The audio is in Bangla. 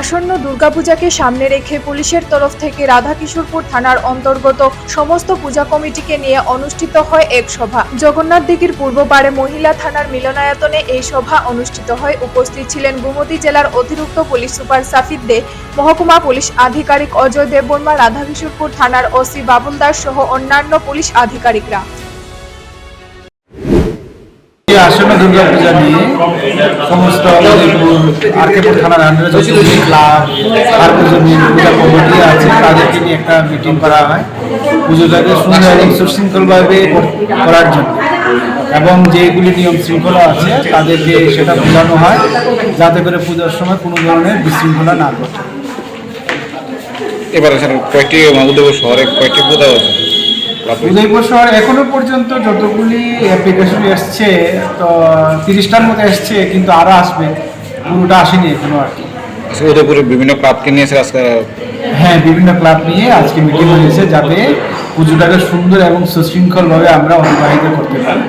আসন্ন দুর্গাপূজাকে সামনে রেখে পুলিশের তরফ থেকে রাধাকিশোরপুর থানার অন্তর্গত সমস্ত পূজা কমিটিকে নিয়ে অনুষ্ঠিত হয় এক সভা। জগন্নাথ দিঘির পূর্ব পাড়ে মহিলা থানার মিলনায়তনে এই সভা অনুষ্ঠিত হয়। উপস্থিত ছিলেন গোমতী জেলার অতিরিক্ত পুলিশ সুপার সাফিদ দে, মহকুমা পুলিশ আধিকারিক অজয় দেববর্মা, রাধাকিশোরপুর থানার ওসি বাবুল দাস সহ অন্যান্য পুলিশ আধিকারিকরা। এই আসন্ন দুর্গা পূজা নিয়ে সমস্ত আরকেপুর থানার আন্ডারে যত ক্লাব সার্বজনীন পূজা কমিটি আছে তাদেরকে নিয়ে একটা মিটিং করা হয় পুজোটাকে সুন্দর এবং সুশৃঙ্খলভাবে করার জন্য। এবং যেগুলি নিয়ম শৃঙ্খলা আছে তাদেরকে সেটা বোঝানো হয় যাতে করে পূজার সময় কোনো ধরনের বিশৃঙ্খলা না ঘটে। এবার কয়েকটি উদয়পুর শহরে কয়েকটি পূজা আছে। উদয়পুর শহরে এখনও পর্যন্ত যতগুলি অ্যাপ্লিকেশন এসছে তো তিরিশটার মতো এসছে কিন্তু আরও আসবে। পুরোটা আসেনি এখনও আর কি। আচ্ছা, উদয়পুরে বিভিন্ন ক্লাবকে নিয়ে এসে আজকে হ্যাঁ বিভিন্ন ক্লাব নিয়ে আজকে মিটিং হয়েছে যাতে পুজোটাকে সুন্দর এবং সুশৃঙ্খলভাবে আমরা অতিবাহিত করতে পারি।